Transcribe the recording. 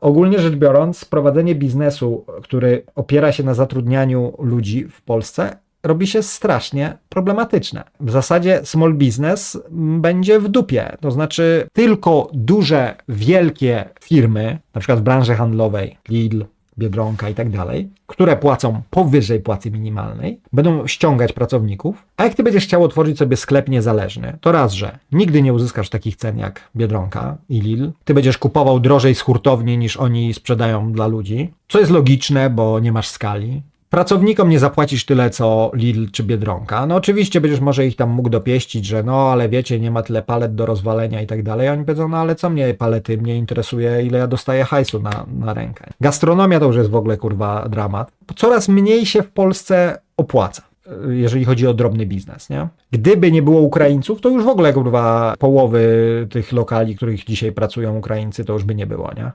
Ogólnie rzecz biorąc, prowadzenie biznesu, który opiera się na zatrudnianiu ludzi w Polsce, robi się strasznie problematyczne. W zasadzie small business będzie w dupie. To znaczy, tylko duże, wielkie firmy, na przykład w branży handlowej, Lidl, Biedronka i tak dalej, które płacą powyżej płacy minimalnej, będą ściągać pracowników, a jak ty będziesz chciał otworzyć sobie sklep niezależny, to raz, że nigdy nie uzyskasz takich cen jak Biedronka i Lidl, ty będziesz kupował drożej z hurtowni niż oni sprzedają dla ludzi, co jest logiczne, bo nie masz skali. Pracownikom nie zapłacisz tyle co Lidl czy Biedronka. No oczywiście będziesz może ich tam mógł dopieścić, że no ale wiecie, nie ma tyle palet do rozwalenia i tak dalej. Oni powiedzą, no ale co mnie palety, mnie interesuje ile ja dostaję hajsu na, na rękę. Gastronomia to już jest w ogóle kurwa dramat. Coraz mniej się w Polsce opłaca jeżeli chodzi o drobny biznes, nie? Gdyby nie było Ukraińców, to już w ogóle kurwa połowy tych lokali, których dzisiaj pracują Ukraińcy, to już by nie było, nie?